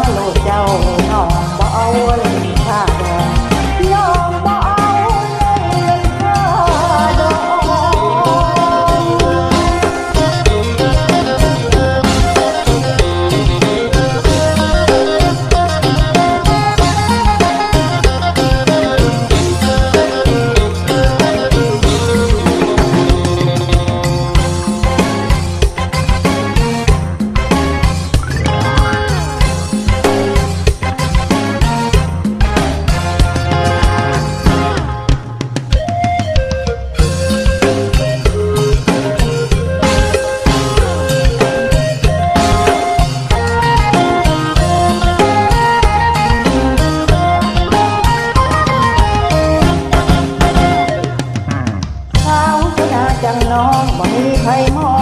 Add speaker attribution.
Speaker 1: มาโลกเจ้า ใครมอ